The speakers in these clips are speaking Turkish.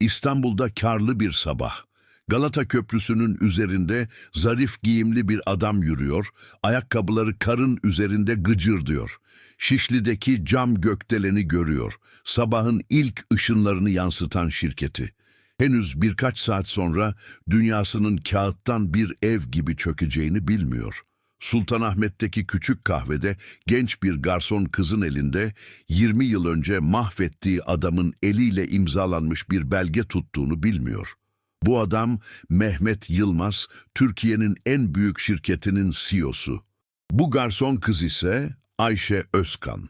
İstanbul'da karlı bir sabah. Galata Köprüsü'nün üzerinde zarif giyimli bir adam yürüyor, ayakkabıları karın üzerinde gıcır diyor. Şişli'deki cam gökdeleni görüyor, sabahın ilk ışınlarını yansıtan şirketi. Henüz birkaç saat sonra dünyasının kağıttan bir ev gibi çökeceğini bilmiyor. Sultanahmet'teki küçük kahvede genç bir garson kızın elinde 20 yıl önce mahvettiği adamın eliyle imzalanmış bir belge tuttuğunu bilmiyor. Bu adam Mehmet Yılmaz, Türkiye'nin en büyük şirketinin CEO'su. Bu garson kız ise Ayşe Özkan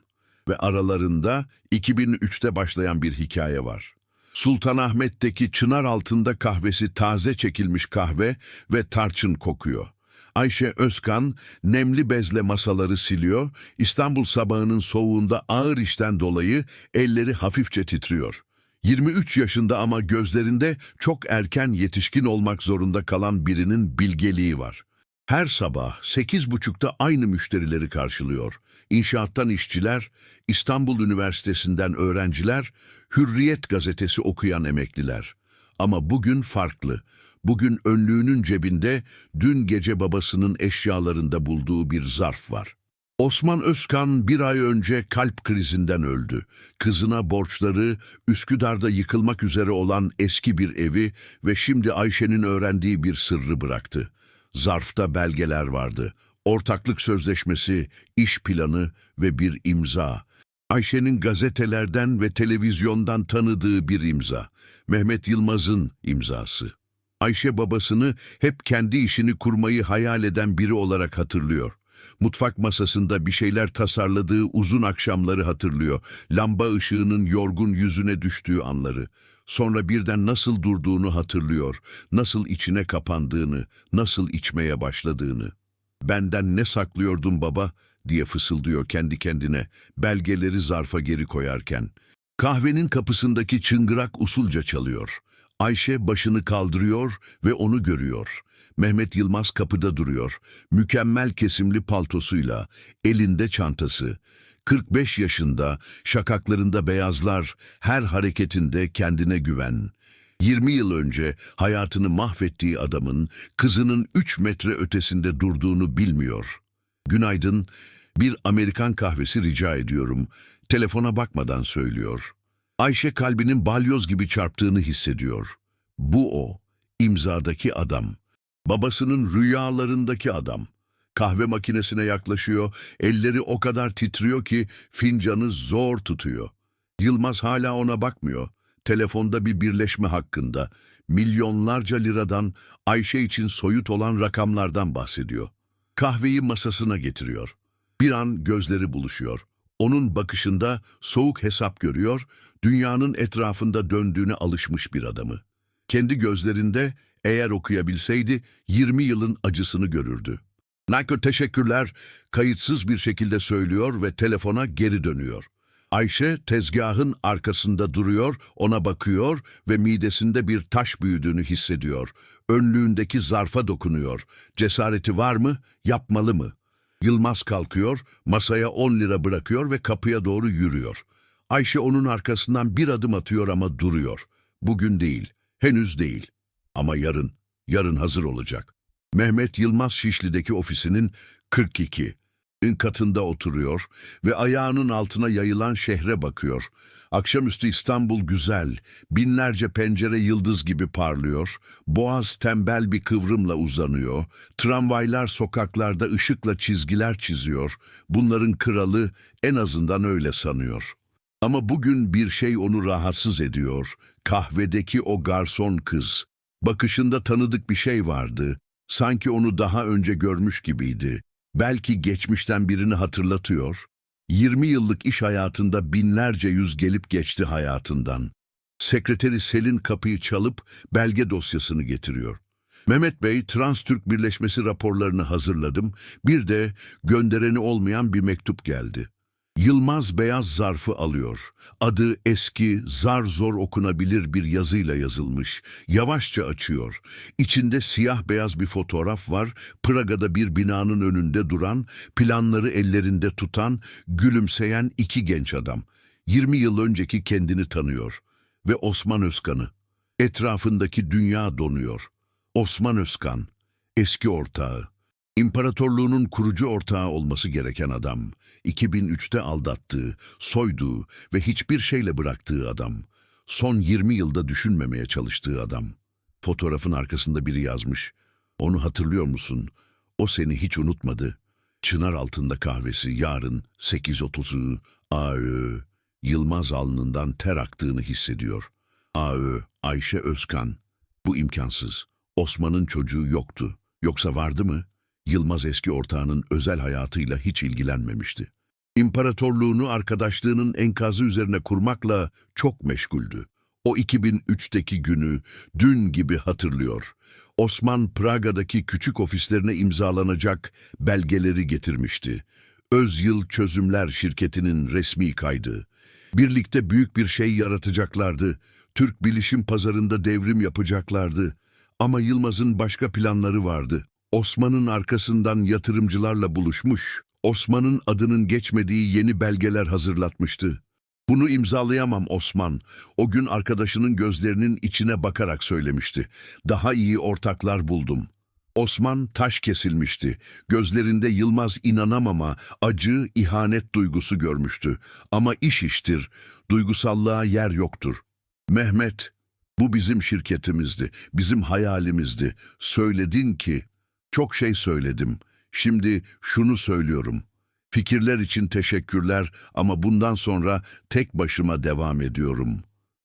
ve aralarında 2003'te başlayan bir hikaye var. Sultanahmet'teki çınar altında kahvesi taze çekilmiş kahve ve tarçın kokuyor. Ayşe Özkan nemli bezle masaları siliyor, İstanbul sabahının soğuğunda ağır işten dolayı elleri hafifçe titriyor. 23 yaşında ama gözlerinde çok erken yetişkin olmak zorunda kalan birinin bilgeliği var. Her sabah 8.30'da aynı müşterileri karşılıyor. İnşaattan işçiler, İstanbul Üniversitesi'nden öğrenciler, Hürriyet gazetesi okuyan emekliler. Ama bugün farklı. Bugün önlüğünün cebinde dün gece babasının eşyalarında bulduğu bir zarf var. Osman Özkan bir ay önce kalp krizinden öldü. Kızına borçları, Üsküdar'da yıkılmak üzere olan eski bir evi ve şimdi Ayşe'nin öğrendiği bir sırrı bıraktı. Zarfta belgeler vardı. Ortaklık sözleşmesi, iş planı ve bir imza. Ayşe'nin gazetelerden ve televizyondan tanıdığı bir imza. Mehmet Yılmaz'ın imzası. Ayşe babasını hep kendi işini kurmayı hayal eden biri olarak hatırlıyor. Mutfak masasında bir şeyler tasarladığı uzun akşamları hatırlıyor. Lamba ışığının yorgun yüzüne düştüğü anları. Sonra birden nasıl durduğunu hatırlıyor. Nasıl içine kapandığını, nasıl içmeye başladığını. Benden ne saklıyordun baba diye fısıldıyor kendi kendine belgeleri zarfa geri koyarken. Kahvenin kapısındaki çıngırak usulca çalıyor. Ayşe başını kaldırıyor ve onu görüyor. Mehmet Yılmaz kapıda duruyor. Mükemmel kesimli paltosuyla, elinde çantası. 45 yaşında, şakaklarında beyazlar, her hareketinde kendine güven. 20 yıl önce hayatını mahvettiği adamın kızının 3 metre ötesinde durduğunu bilmiyor. Günaydın, bir Amerikan kahvesi rica ediyorum. Telefona bakmadan söylüyor. Ayşe kalbinin balyoz gibi çarptığını hissediyor. Bu o, imzadaki adam. Babasının rüyalarındaki adam. Kahve makinesine yaklaşıyor, elleri o kadar titriyor ki fincanı zor tutuyor. Yılmaz hala ona bakmıyor. Telefonda bir birleşme hakkında, milyonlarca liradan Ayşe için soyut olan rakamlardan bahsediyor. Kahveyi masasına getiriyor. Bir an gözleri buluşuyor. Onun bakışında soğuk hesap görüyor, dünyanın etrafında döndüğüne alışmış bir adamı. Kendi gözlerinde eğer okuyabilseydi 20 yılın acısını görürdü. Nankör teşekkürler, kayıtsız bir şekilde söylüyor ve telefona geri dönüyor. Ayşe tezgahın arkasında duruyor, ona bakıyor ve midesinde bir taş büyüdüğünü hissediyor. Önlüğündeki zarfa dokunuyor. Cesareti var mı, yapmalı mı? Yılmaz kalkıyor, masaya 10 lira bırakıyor ve kapıya doğru yürüyor. Ayşe onun arkasından bir adım atıyor ama duruyor. Bugün değil, henüz değil. Ama yarın, yarın hazır olacak. Mehmet Yılmaz Şişli'deki ofisinin 42 in katında oturuyor ve ayağının altına yayılan şehre bakıyor. Akşamüstü İstanbul güzel, binlerce pencere yıldız gibi parlıyor, boğaz tembel bir kıvrımla uzanıyor, tramvaylar sokaklarda ışıkla çizgiler çiziyor, bunların kralı en azından öyle sanıyor. Ama bugün bir şey onu rahatsız ediyor, kahvedeki o garson kız. Bakışında tanıdık bir şey vardı, sanki onu daha önce görmüş gibiydi. Belki geçmişten birini hatırlatıyor. 20 yıllık iş hayatında binlerce yüz gelip geçti hayatından. Sekreteri Selin kapıyı çalıp belge dosyasını getiriyor. Mehmet Bey, Trans-Türk Birleşmesi raporlarını hazırladım. Bir de göndereni olmayan bir mektup geldi. Yılmaz beyaz zarfı alıyor. Adı eski, zar zor okunabilir bir yazıyla yazılmış. Yavaşça açıyor. İçinde siyah beyaz bir fotoğraf var. Praga'da bir binanın önünde duran, planları ellerinde tutan, gülümseyen iki genç adam. 20 yıl önceki kendini tanıyor. Ve Osman Özkan'ı. Etrafındaki dünya donuyor. Osman Özkan, eski ortağı, İmparatorluğunun kurucu ortağı olması gereken adam, 2003'te aldattığı, soyduğu ve hiçbir şeyle bıraktığı adam, son 20 yılda düşünmemeye çalıştığı adam. Fotoğrafın arkasında biri yazmış, onu hatırlıyor musun? O seni hiç unutmadı. Çınar altında kahvesi yarın 8.30'u AÖ, Yılmaz alnından ter aktığını hissediyor. AÖ, Ayşe Özkan. Bu imkansız. Osman'ın çocuğu yoktu. Yoksa vardı mı? Yılmaz eski ortağının özel hayatıyla hiç ilgilenmemişti. İmparatorluğunu arkadaşlığının enkazı üzerine kurmakla çok meşguldü. O 2003'teki günü dün gibi hatırlıyor. Osman Praga'daki küçük ofislerine imzalanacak belgeleri getirmişti. Özyıl Çözümler şirketinin resmi kaydı. Birlikte büyük bir şey yaratacaklardı. Türk bilişim pazarında devrim yapacaklardı. Ama Yılmaz'ın başka planları vardı. Osman'ın arkasından yatırımcılarla buluşmuş, Osman'ın adının geçmediği yeni belgeler hazırlatmıştı. Bunu imzalayamam Osman. O gün arkadaşının gözlerinin içine bakarak söylemişti. Daha iyi ortaklar buldum. Osman taş kesilmişti. Gözlerinde Yılmaz inanamama, acı, ihanet duygusu görmüştü. Ama iş iştir, duygusallığa yer yoktur. Mehmet, bu bizim şirketimizdi, bizim hayalimizdi. Söyledin ki, çok şey söyledim. Şimdi şunu söylüyorum. Fikirler için teşekkürler ama bundan sonra tek başıma devam ediyorum.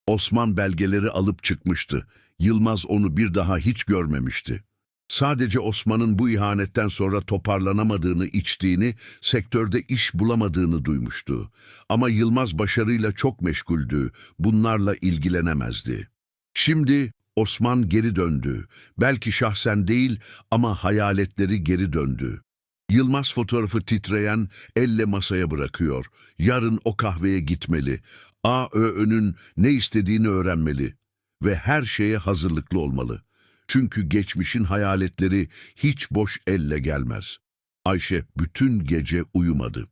Osman belgeleri alıp çıkmıştı. Yılmaz onu bir daha hiç görmemişti. Sadece Osman'ın bu ihanetten sonra toparlanamadığını, içtiğini, sektörde iş bulamadığını duymuştu. Ama Yılmaz başarıyla çok meşguldü, bunlarla ilgilenemezdi. Şimdi Osman geri döndü. Belki şahsen değil ama hayaletleri geri döndü. Yılmaz fotoğrafı titreyen elle masaya bırakıyor. Yarın o kahveye gitmeli. AÖÖ'nün ne istediğini öğrenmeli. Ve her şeye hazırlıklı olmalı. Çünkü geçmişin hayaletleri hiç boş elle gelmez. Ayşe bütün gece uyumadı.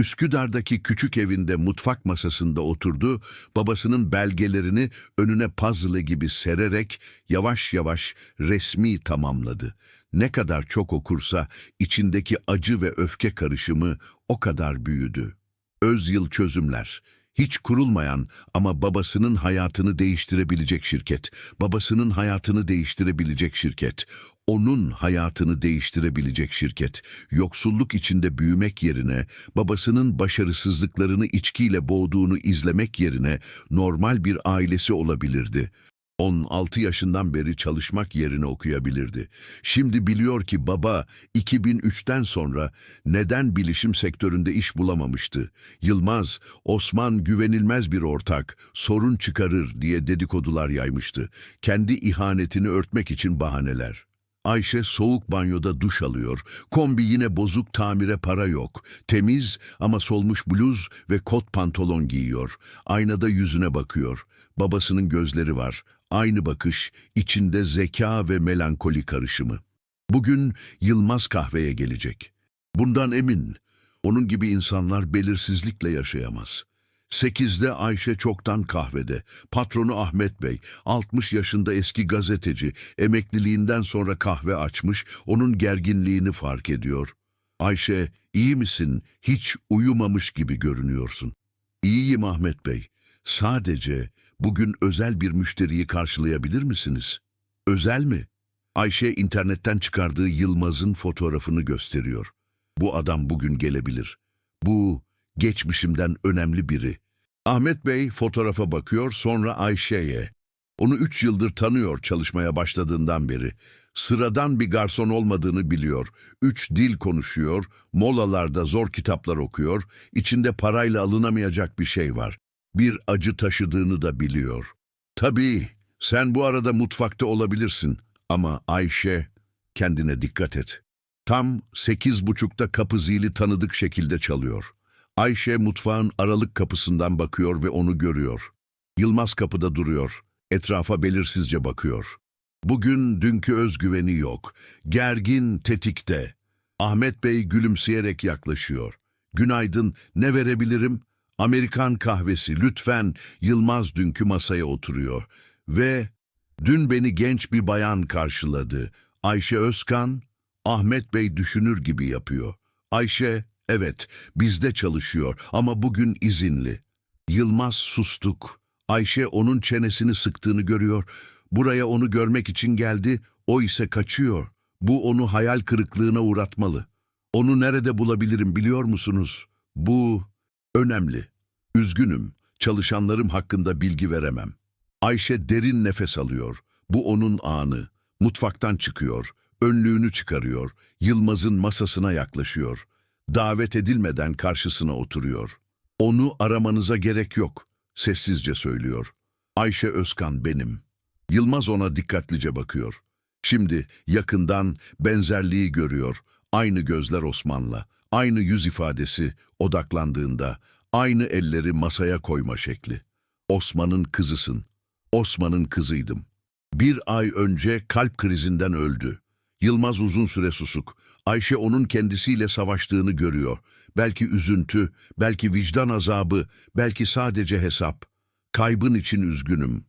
Üsküdar'daki küçük evinde mutfak masasında oturdu, babasının belgelerini önüne puzzle gibi sererek yavaş yavaş resmi tamamladı. Ne kadar çok okursa içindeki acı ve öfke karışımı o kadar büyüdü. Özyıl çözümler, hiç kurulmayan ama babasının hayatını değiştirebilecek şirket, babasının hayatını değiştirebilecek şirket, onun hayatını değiştirebilecek şirket, yoksulluk içinde büyümek yerine, babasının başarısızlıklarını içkiyle boğduğunu izlemek yerine normal bir ailesi olabilirdi. 16 yaşından beri çalışmak yerine okuyabilirdi. Şimdi biliyor ki baba 2003'ten sonra neden bilişim sektöründe iş bulamamıştı. Yılmaz, Osman güvenilmez bir ortak, sorun çıkarır diye dedikodular yaymıştı. Kendi ihanetini örtmek için bahaneler. Ayşe soğuk banyoda duş alıyor. Kombi yine bozuk tamire para yok. Temiz ama solmuş bluz ve kot pantolon giyiyor. Aynada yüzüne bakıyor. Babasının gözleri var. Aynı bakış, içinde zeka ve melankoli karışımı. Bugün Yılmaz kahveye gelecek. Bundan emin. Onun gibi insanlar belirsizlikle yaşayamaz. Sekizde Ayşe çoktan kahvede. Patronu Ahmet Bey, 60 yaşında eski gazeteci, emekliliğinden sonra kahve açmış, onun gerginliğini fark ediyor. Ayşe, iyi misin? Hiç uyumamış gibi görünüyorsun. İyiyim Ahmet Bey. Sadece bugün özel bir müşteriyi karşılayabilir misiniz? Özel mi? Ayşe internetten çıkardığı Yılmaz'ın fotoğrafını gösteriyor. Bu adam bugün gelebilir. Bu geçmişimden önemli biri. Ahmet Bey fotoğrafa bakıyor sonra Ayşe'ye. Onu üç yıldır tanıyor çalışmaya başladığından beri. Sıradan bir garson olmadığını biliyor. Üç dil konuşuyor, molalarda zor kitaplar okuyor, içinde parayla alınamayacak bir şey var. Bir acı taşıdığını da biliyor. Tabii sen bu arada mutfakta olabilirsin ama Ayşe kendine dikkat et. Tam sekiz buçukta kapı zili tanıdık şekilde çalıyor. Ayşe mutfağın aralık kapısından bakıyor ve onu görüyor. Yılmaz kapıda duruyor. Etrafa belirsizce bakıyor. Bugün dünkü özgüveni yok. Gergin, tetikte. Ahmet Bey gülümseyerek yaklaşıyor. Günaydın, ne verebilirim? Amerikan kahvesi, lütfen. Yılmaz dünkü masaya oturuyor. Ve Dün beni genç bir bayan karşıladı. Ayşe Özkan, Ahmet Bey düşünür gibi yapıyor. Ayşe, evet, bizde çalışıyor ama bugün izinli. Yılmaz sustuk. Ayşe onun çenesini sıktığını görüyor. Buraya onu görmek için geldi, o ise kaçıyor. Bu onu hayal kırıklığına uğratmalı. Onu nerede bulabilirim biliyor musunuz? Bu önemli. Üzgünüm, çalışanlarım hakkında bilgi veremem. Ayşe derin nefes alıyor. Bu onun anı. Mutfaktan çıkıyor. Önlüğünü çıkarıyor. Yılmaz'ın masasına yaklaşıyor. Davet edilmeden karşısına oturuyor. Onu aramanıza gerek yok. Sessizce söylüyor. Ayşe Özkan benim. Yılmaz ona dikkatlice bakıyor. Şimdi yakından benzerliği görüyor. Aynı gözler Osman'la. Aynı yüz ifadesi odaklandığında. Aynı elleri masaya koyma şekli. Osman'ın kızısın. Osman'ın kızıydım. Bir ay önce kalp krizinden öldü. Yılmaz uzun süre susuk. Ayşe onun kendisiyle savaştığını görüyor. Belki üzüntü, belki vicdan azabı, belki sadece hesap. Kaybın için üzgünüm.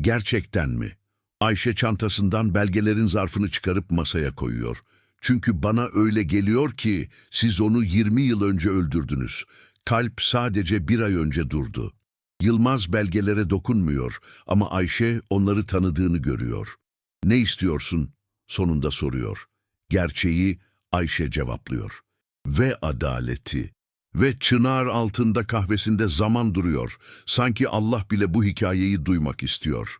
Gerçekten mi? Ayşe çantasından belgelerin zarfını çıkarıp masaya koyuyor. Çünkü bana öyle geliyor ki siz onu 20 yıl önce öldürdünüz. Kalp sadece bir ay önce durdu. Yılmaz belgelere dokunmuyor ama Ayşe onları tanıdığını görüyor. Ne istiyorsun? Sonunda soruyor. Gerçeği Ayşe cevaplıyor. Ve adaleti. Ve çınar altında kahvesinde zaman duruyor. Sanki Allah bile bu hikayeyi duymak istiyor.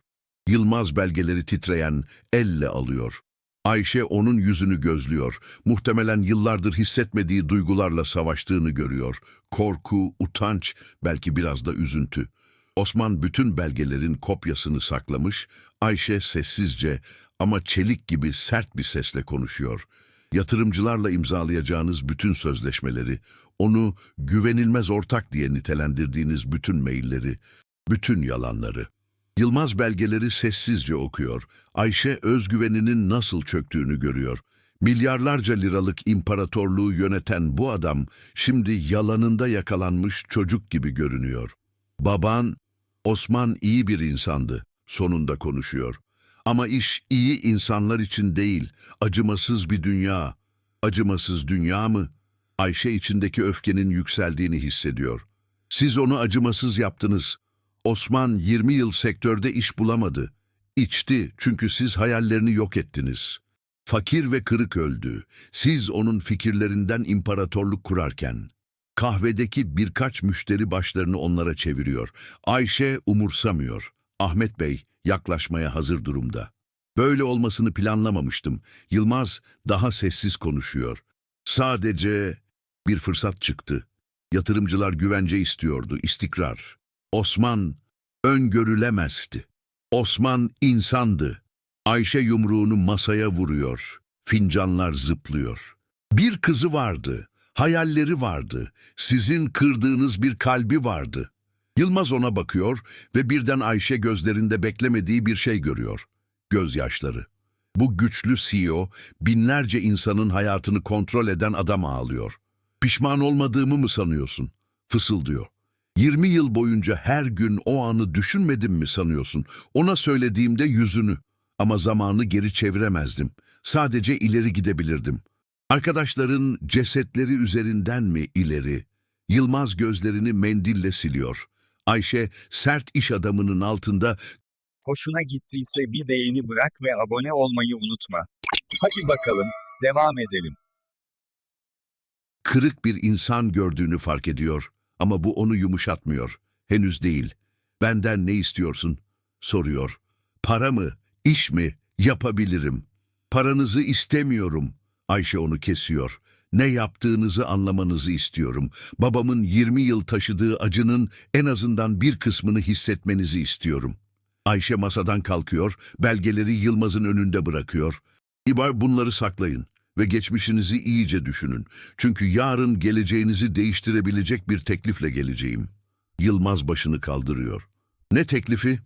Yılmaz belgeleri titreyen elle alıyor. Ayşe onun yüzünü gözlüyor. Muhtemelen yıllardır hissetmediği duygularla savaştığını görüyor. Korku, utanç, belki biraz da üzüntü. Osman bütün belgelerin kopyasını saklamış, Ayşe sessizce ama çelik gibi sert bir sesle konuşuyor. Yatırımcılarla imzalayacağınız bütün sözleşmeleri, onu güvenilmez ortak diye nitelendirdiğiniz bütün mailleri, bütün yalanları. Yılmaz belgeleri sessizce okuyor. Ayşe özgüveninin nasıl çöktüğünü görüyor. Milyarlarca liralık imparatorluğu yöneten bu adam şimdi yalanında yakalanmış çocuk gibi görünüyor. Baban, Osman iyi bir insandı, sonunda konuşuyor. Ama iş iyi insanlar için değil, acımasız bir dünya. Acımasız dünya mı? Ayşe içindeki öfkenin yükseldiğini hissediyor. Siz onu acımasız yaptınız. Osman 20 yıl sektörde iş bulamadı. İçti çünkü siz hayallerini yok ettiniz. Fakir ve kırık öldü. Siz onun fikirlerinden imparatorluk kurarken. Kahvedeki birkaç müşteri başlarını onlara çeviriyor. Ayşe umursamıyor. Ahmet Bey yaklaşmaya hazır durumda. Böyle olmasını planlamamıştım. Yılmaz daha sessiz konuşuyor. Sadece bir fırsat çıktı. Yatırımcılar güvence istiyordu, istikrar. Osman öngörülemezdi. Osman insandı. Ayşe yumruğunu masaya vuruyor. Fincanlar zıplıyor. Bir kızı vardı. Hayalleri vardı. Sizin kırdığınız bir kalbi vardı. Yılmaz ona bakıyor ve birden Ayşe gözlerinde beklemediği bir şey görüyor. Gözyaşları. Bu güçlü CEO binlerce insanın hayatını kontrol eden adam ağlıyor. Pişman olmadığımı mı sanıyorsun? Fısıldıyor. 20 yıl boyunca her gün o anı düşünmedim mi sanıyorsun? Ona söylediğimde yüzünü. Ama zamanı geri çeviremezdim. Sadece ileri gidebilirdim. Arkadaşların cesetleri üzerinden mi ileri? Yılmaz gözlerini mendille siliyor. Ayşe sert iş adamının altında Hoşuna gittiyse bir beğeni bırak ve abone olmayı unutma. Hadi bakalım, devam edelim. kırık bir insan gördüğünü fark ediyor. Ama bu onu yumuşatmıyor. Henüz değil. Benden ne istiyorsun? Soruyor. Para mı? İş mi? Yapabilirim. Paranızı istemiyorum. Ayşe onu kesiyor. Ne yaptığınızı anlamanızı istiyorum. Babamın 20 yıl taşıdığı acının en azından bir kısmını hissetmenizi istiyorum. Ayşe masadan kalkıyor, belgeleri Yılmaz'ın önünde bırakıyor. İbar bunları saklayın ve geçmişinizi iyice düşünün. Çünkü yarın geleceğinizi değiştirebilecek bir teklifle geleceğim. Yılmaz başını kaldırıyor. Ne teklifi?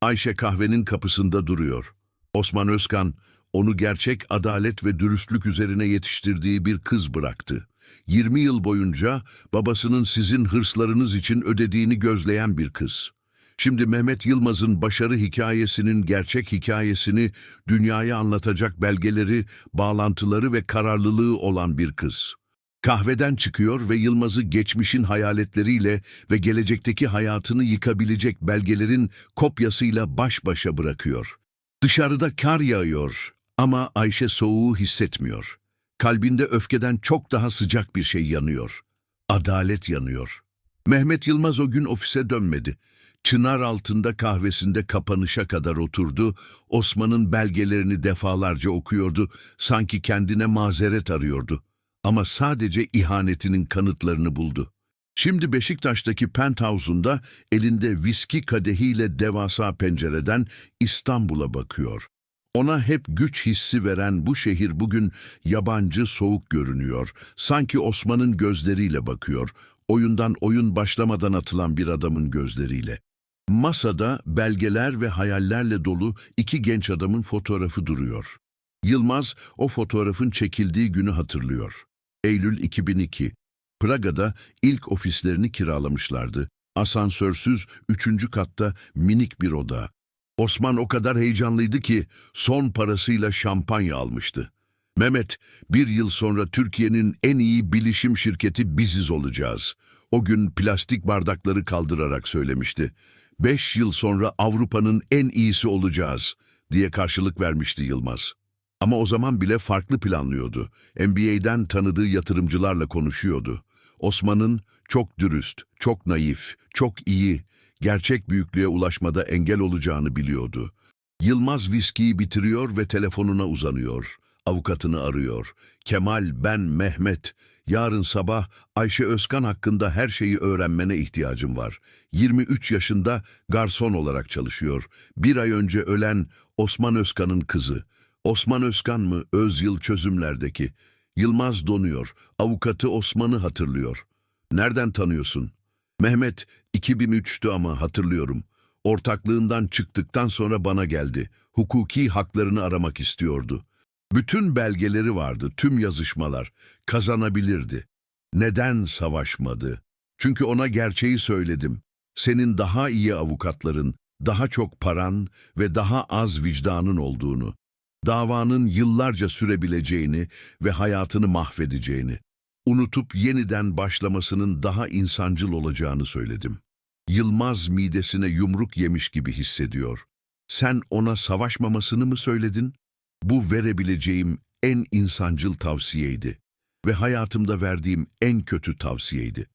Ayşe kahvenin kapısında duruyor. Osman Özkan, onu gerçek adalet ve dürüstlük üzerine yetiştirdiği bir kız bıraktı. 20 yıl boyunca babasının sizin hırslarınız için ödediğini gözleyen bir kız. Şimdi Mehmet Yılmaz'ın başarı hikayesinin gerçek hikayesini, dünyaya anlatacak belgeleri, bağlantıları ve kararlılığı olan bir kız. Kahveden çıkıyor ve Yılmaz'ı geçmişin hayaletleriyle ve gelecekteki hayatını yıkabilecek belgelerin kopyasıyla baş başa bırakıyor. Dışarıda kar yağıyor ama Ayşe soğuğu hissetmiyor. Kalbinde öfkeden çok daha sıcak bir şey yanıyor. Adalet yanıyor. Mehmet Yılmaz o gün ofise dönmedi. Çınar altında kahvesinde kapanışa kadar oturdu, Osman'ın belgelerini defalarca okuyordu, sanki kendine mazeret arıyordu. Ama sadece ihanetinin kanıtlarını buldu. Şimdi Beşiktaş'taki penthouse'unda elinde viski kadehiyle devasa pencereden İstanbul'a bakıyor. Ona hep güç hissi veren bu şehir bugün yabancı soğuk görünüyor. Sanki Osman'ın gözleriyle bakıyor. Oyundan oyun başlamadan atılan bir adamın gözleriyle. Masada belgeler ve hayallerle dolu iki genç adamın fotoğrafı duruyor. Yılmaz o fotoğrafın çekildiği günü hatırlıyor. Eylül 2002. Praga'da ilk ofislerini kiralamışlardı. Asansörsüz üçüncü katta minik bir oda. Osman o kadar heyecanlıydı ki son parasıyla şampanya almıştı. Mehmet, bir yıl sonra Türkiye'nin en iyi bilişim şirketi biziz olacağız. O gün plastik bardakları kaldırarak söylemişti. Beş yıl sonra Avrupa'nın en iyisi olacağız diye karşılık vermişti Yılmaz. Ama o zaman bile farklı planlıyordu. NBA'den tanıdığı yatırımcılarla konuşuyordu. Osman'ın çok dürüst, çok naif, çok iyi, gerçek büyüklüğe ulaşmada engel olacağını biliyordu. Yılmaz viskiyi bitiriyor ve telefonuna uzanıyor. Avukatını arıyor. Kemal, ben Mehmet. Yarın sabah Ayşe Özkan hakkında her şeyi öğrenmene ihtiyacım var. 23 yaşında garson olarak çalışıyor. Bir ay önce ölen Osman Özkan'ın kızı. Osman Özkan mı Özyıl çözümlerdeki? Yılmaz donuyor. Avukatı Osman'ı hatırlıyor. Nereden tanıyorsun? Mehmet 2003'tü ama hatırlıyorum. Ortaklığından çıktıktan sonra bana geldi. Hukuki haklarını aramak istiyordu. Bütün belgeleri vardı, tüm yazışmalar. Kazanabilirdi. Neden savaşmadı? Çünkü ona gerçeği söyledim. Senin daha iyi avukatların, daha çok paran ve daha az vicdanın olduğunu. Davanın yıllarca sürebileceğini ve hayatını mahvedeceğini. Unutup yeniden başlamasının daha insancıl olacağını söyledim. Yılmaz midesine yumruk yemiş gibi hissediyor. Sen ona savaşmamasını mı söyledin? Bu verebileceğim en insancıl tavsiyeydi ve hayatımda verdiğim en kötü tavsiyeydi.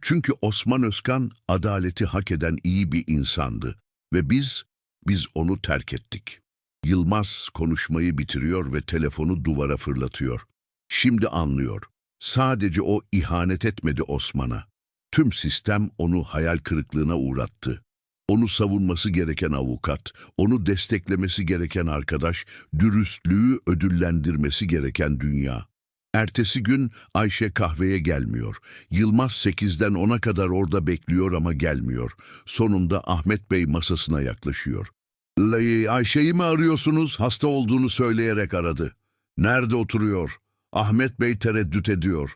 Çünkü Osman Özkan adaleti hak eden iyi bir insandı ve biz, biz onu terk ettik. Yılmaz konuşmayı bitiriyor ve telefonu duvara fırlatıyor. Şimdi anlıyor. Sadece o ihanet etmedi Osman'a. Tüm sistem onu hayal kırıklığına uğrattı. Onu savunması gereken avukat, onu desteklemesi gereken arkadaş, dürüstlüğü ödüllendirmesi gereken dünya. Ertesi gün Ayşe kahveye gelmiyor. Yılmaz sekizden ona kadar orada bekliyor ama gelmiyor. Sonunda Ahmet Bey masasına yaklaşıyor. "Lay- Ayşe'yi mi arıyorsunuz? Hasta olduğunu söyleyerek aradı. Nerede oturuyor? Ahmet Bey tereddüt ediyor.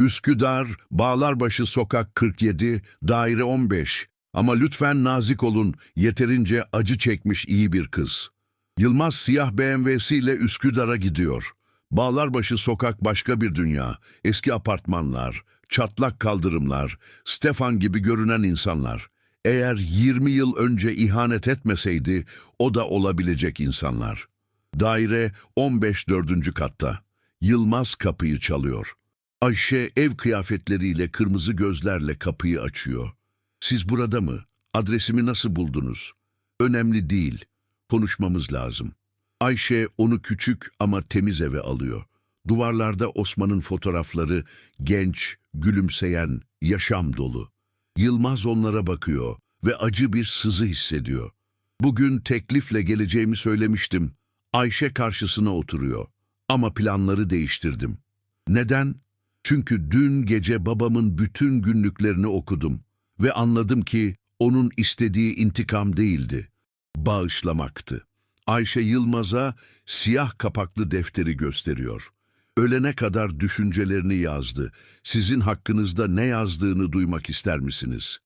Üsküdar, Bağlarbaşı Sokak 47, daire 15. Ama lütfen nazik olun, yeterince acı çekmiş iyi bir kız. Yılmaz siyah BMW'siyle Üsküdar'a gidiyor. Bağlarbaşı sokak başka bir dünya. Eski apartmanlar, çatlak kaldırımlar, Stefan gibi görünen insanlar. Eğer 20 yıl önce ihanet etmeseydi o da olabilecek insanlar. Daire 15 dördüncü katta. Yılmaz kapıyı çalıyor. Ayşe ev kıyafetleriyle kırmızı gözlerle kapıyı açıyor. Siz burada mı? Adresimi nasıl buldunuz? Önemli değil. Konuşmamız lazım. Ayşe onu küçük ama temiz eve alıyor. Duvarlarda Osman'ın fotoğrafları genç, gülümseyen, yaşam dolu. Yılmaz onlara bakıyor ve acı bir sızı hissediyor. Bugün teklifle geleceğimi söylemiştim. Ayşe karşısına oturuyor. Ama planları değiştirdim. Neden? Çünkü dün gece babamın bütün günlüklerini okudum ve anladım ki onun istediği intikam değildi, bağışlamaktı. Ayşe Yılmaz'a siyah kapaklı defteri gösteriyor. Ölene kadar düşüncelerini yazdı. Sizin hakkınızda ne yazdığını duymak ister misiniz?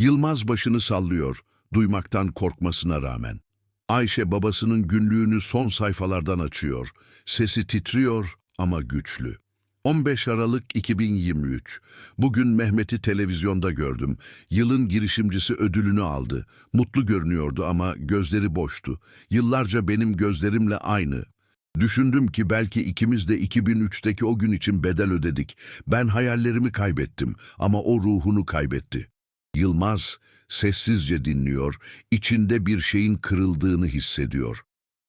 Yılmaz başını sallıyor. duymaktan korkmasına rağmen. Ayşe babasının günlüğünü son sayfalardan açıyor. Sesi titriyor ama güçlü. 15 Aralık 2023. Bugün Mehmet'i televizyonda gördüm. Yılın girişimcisi ödülünü aldı. Mutlu görünüyordu ama gözleri boştu. Yıllarca benim gözlerimle aynı. Düşündüm ki belki ikimiz de 2003'teki o gün için bedel ödedik. Ben hayallerimi kaybettim ama o ruhunu kaybetti. Yılmaz sessizce dinliyor, içinde bir şeyin kırıldığını hissediyor.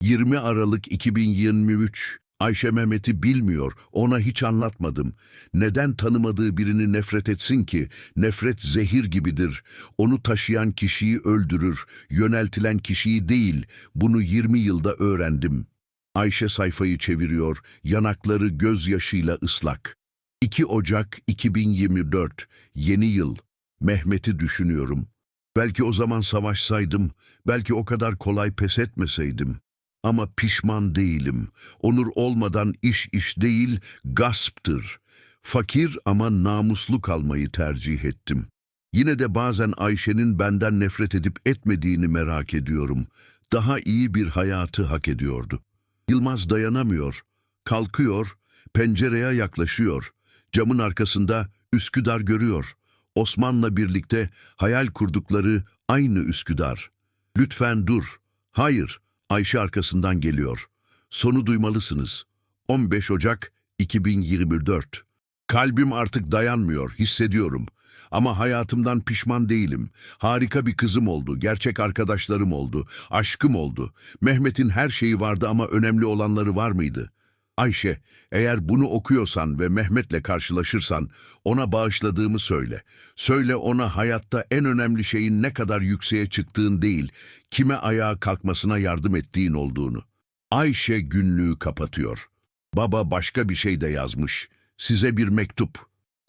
20 Aralık 2023 Ayşe Mehmet'i bilmiyor, ona hiç anlatmadım. Neden tanımadığı birini nefret etsin ki? Nefret zehir gibidir. Onu taşıyan kişiyi öldürür, yöneltilen kişiyi değil. Bunu 20 yılda öğrendim. Ayşe sayfayı çeviriyor, yanakları gözyaşıyla ıslak. 2 Ocak 2024, yeni yıl. Mehmet'i düşünüyorum. Belki o zaman savaşsaydım, belki o kadar kolay pes etmeseydim. Ama pişman değilim. Onur olmadan iş iş değil, gasptır. Fakir ama namuslu kalmayı tercih ettim. Yine de bazen Ayşe'nin benden nefret edip etmediğini merak ediyorum. Daha iyi bir hayatı hak ediyordu. Yılmaz dayanamıyor. Kalkıyor, pencereye yaklaşıyor. Camın arkasında Üsküdar görüyor. Osman'la birlikte hayal kurdukları aynı Üsküdar. Lütfen dur. Hayır, Ayşe arkasından geliyor. Sonu duymalısınız. 15 Ocak 2024. Kalbim artık dayanmıyor, hissediyorum. Ama hayatımdan pişman değilim. Harika bir kızım oldu, gerçek arkadaşlarım oldu, aşkım oldu. Mehmet'in her şeyi vardı ama önemli olanları var mıydı? Ayşe, eğer bunu okuyorsan ve Mehmet'le karşılaşırsan ona bağışladığımı söyle. Söyle ona hayatta en önemli şeyin ne kadar yükseğe çıktığın değil, kime ayağa kalkmasına yardım ettiğin olduğunu. Ayşe günlüğü kapatıyor. Baba başka bir şey de yazmış. Size bir mektup.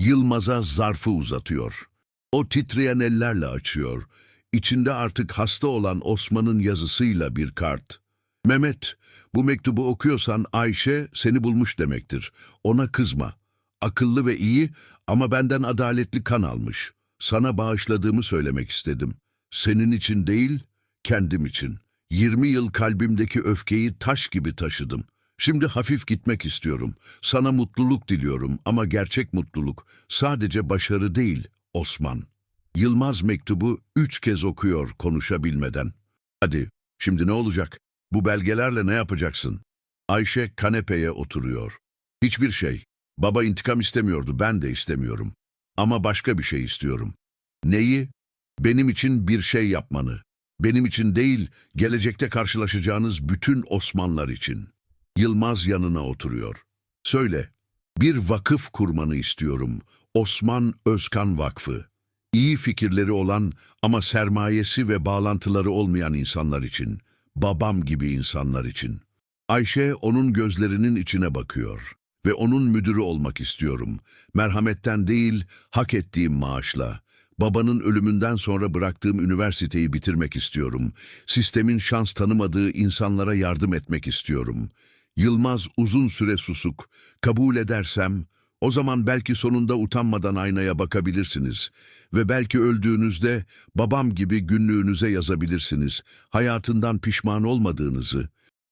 Yılmaz'a zarfı uzatıyor. O titreyen ellerle açıyor. İçinde artık hasta olan Osman'ın yazısıyla bir kart. Mehmet, bu mektubu okuyorsan Ayşe seni bulmuş demektir. Ona kızma. Akıllı ve iyi ama benden adaletli kan almış. Sana bağışladığımı söylemek istedim. Senin için değil, kendim için. 20 yıl kalbimdeki öfkeyi taş gibi taşıdım. Şimdi hafif gitmek istiyorum. Sana mutluluk diliyorum ama gerçek mutluluk sadece başarı değil, Osman. Yılmaz mektubu üç kez okuyor konuşabilmeden. Hadi, şimdi ne olacak? Bu belgelerle ne yapacaksın? Ayşe kanepeye oturuyor. Hiçbir şey. Baba intikam istemiyordu, ben de istemiyorum. Ama başka bir şey istiyorum. Neyi? Benim için bir şey yapmanı. Benim için değil, gelecekte karşılaşacağınız bütün Osmanlılar için. Yılmaz yanına oturuyor. Söyle, bir vakıf kurmanı istiyorum. Osman Özkan Vakfı. İyi fikirleri olan ama sermayesi ve bağlantıları olmayan insanlar için. Babam gibi insanlar için. Ayşe onun gözlerinin içine bakıyor ve onun müdürü olmak istiyorum. Merhametten değil, hak ettiğim maaşla. Babanın ölümünden sonra bıraktığım üniversiteyi bitirmek istiyorum. Sistemin şans tanımadığı insanlara yardım etmek istiyorum. Yılmaz uzun süre susuk. Kabul edersem, o zaman belki sonunda utanmadan aynaya bakabilirsiniz. Ve belki öldüğünüzde babam gibi günlüğünüze yazabilirsiniz. Hayatından pişman olmadığınızı.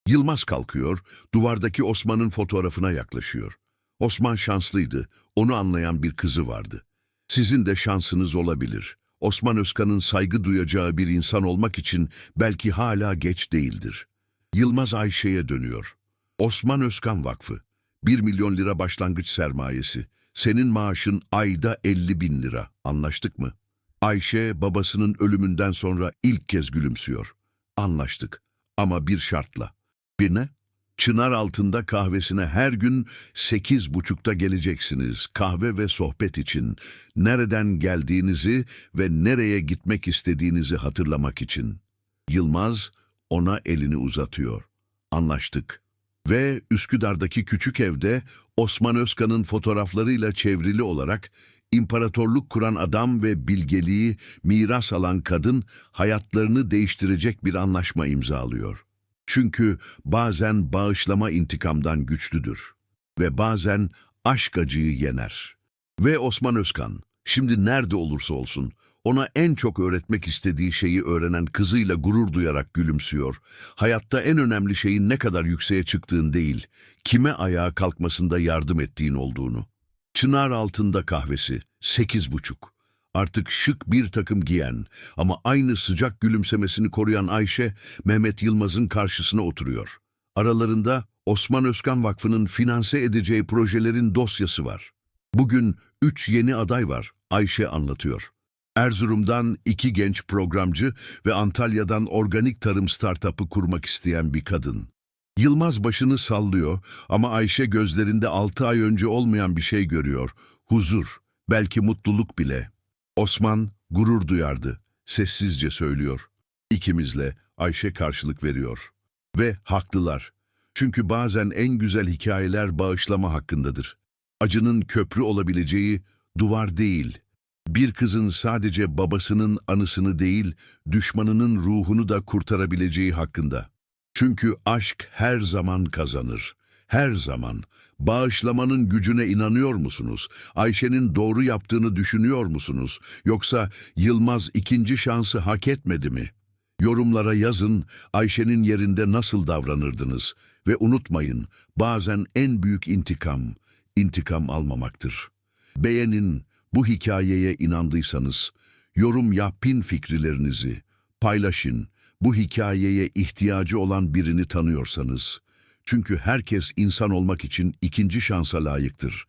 Yılmaz kalkıyor, duvardaki Osman'ın fotoğrafına yaklaşıyor. Osman şanslıydı, onu anlayan bir kızı vardı. Sizin de şansınız olabilir. Osman Özkan'ın saygı duyacağı bir insan olmak için belki hala geç değildir. Yılmaz Ayşe'ye dönüyor. Osman Özkan Vakfı. 1 milyon lira başlangıç sermayesi. Senin maaşın ayda 50 bin lira. Anlaştık mı? Ayşe babasının ölümünden sonra ilk kez gülümsüyor. Anlaştık. Ama bir şartla. Bir ne? Çınar altında kahvesine her gün sekiz buçukta geleceksiniz kahve ve sohbet için. Nereden geldiğinizi ve nereye gitmek istediğinizi hatırlamak için. Yılmaz ona elini uzatıyor. Anlaştık. Ve Üsküdar'daki küçük evde Osman Özkan'ın fotoğraflarıyla çevrili olarak imparatorluk kuran adam ve bilgeliği miras alan kadın hayatlarını değiştirecek bir anlaşma imzalıyor. Çünkü bazen bağışlama intikamdan güçlüdür ve bazen aşk acıyı yener. Ve Osman Özkan, şimdi nerede olursa olsun Ona en çok öğretmek istediği şeyi öğrenen kızıyla gurur duyarak gülümsüyor. Hayatta en önemli şeyin ne kadar yükseğe çıktığın değil, kime ayağa kalkmasında yardım ettiğin olduğunu. Çınar altında kahvesi, sekiz buçuk. Artık şık bir takım giyen ama aynı sıcak gülümsemesini koruyan Ayşe, Mehmet Yılmaz'ın karşısına oturuyor. Aralarında Osman Özkan Vakfı'nın finanse edeceği projelerin dosyası var. Bugün üç yeni aday var, Ayşe anlatıyor. Erzurum'dan iki genç programcı ve Antalya'dan organik tarım startup'ı kurmak isteyen bir kadın. Yılmaz başını sallıyor ama Ayşe gözlerinde altı ay önce olmayan bir şey görüyor. Huzur, belki mutluluk bile. Osman gurur duyardı, sessizce söylüyor. İkimizle Ayşe karşılık veriyor. Ve haklılar. Çünkü bazen en güzel hikayeler bağışlama hakkındadır. Acının köprü olabileceği duvar değil. Bir kızın sadece babasının anısını değil, düşmanının ruhunu da kurtarabileceği hakkında. Çünkü aşk her zaman kazanır. Her zaman. Bağışlamanın gücüne inanıyor musunuz? Ayşe'nin doğru yaptığını düşünüyor musunuz? Yoksa Yılmaz ikinci şansı hak etmedi mi? Yorumlara yazın Ayşe'nin yerinde nasıl davranırdınız? Ve unutmayın bazen en büyük intikam, intikam almamaktır. Beğenin, bu hikayeye inandıysanız, yorum yapın fikirlerinizi, paylaşın, bu hikayeye ihtiyacı olan birini tanıyorsanız. Çünkü herkes insan olmak için ikinci şansa layıktır.